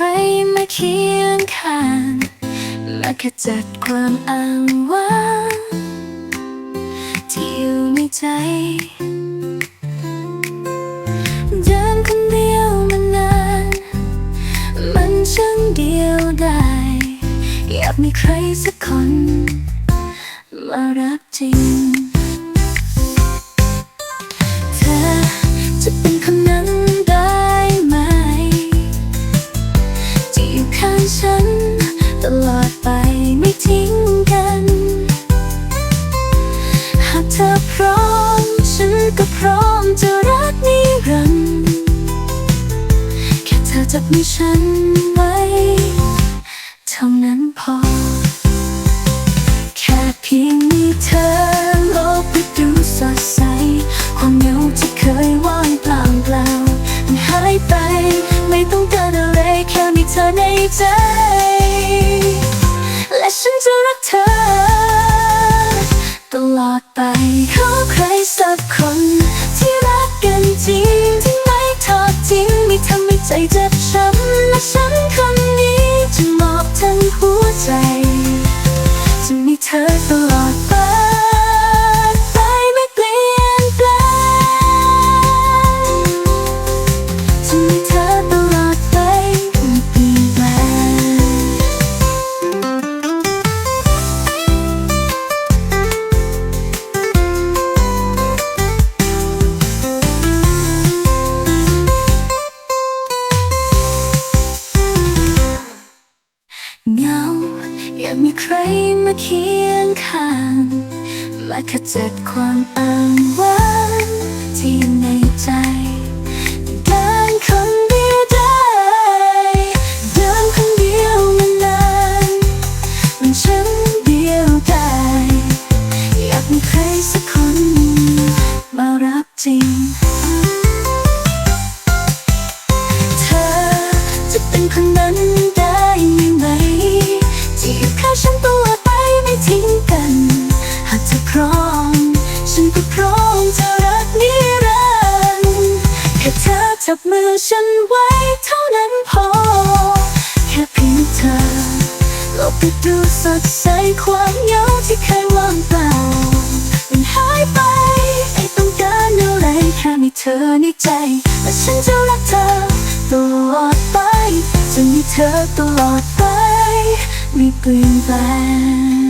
รมาเคียงข้างมาขจัดความอ้างว้างที่อยู่ในใจเดินคนเดียวมานาน มันช่างเดียวได้ อยากมีใครสักคน มารักจริง ร้อมจะรักนิรันดร์แค่เธอจับมือฉันไว้เท่านั้นพอ แค่เพียงมีเธอโลกก็ดูสดใส ความเหงาที่เคยว่างเปล่าเปล่ามันหายไป ไม่ต้องการอะไรแค่มีเธอในใจ และฉันจะรักเธอ ตลอดไป ใจเจ็บช้ำและฉันคนนี้จะมอบทั้งหัวใจ จะมีเธอตลอด มีใครมาเคียงข้าง มาขจัดความอ้างว้าง น้อมจะรักนิรันดร์แค่เธอจับมือฉันไว้เท่านั้นพอ แค่เพียงเธอโลกก็ดูสดใสความเหงาที่เคยว่างเปล่ามันหายไปไม่ต้องการอะไรแค่มีเธอในใจและฉันจะรักเธอตลอดไปจะมีเธอตลอดไป ไม่เปลี่ยนแปลง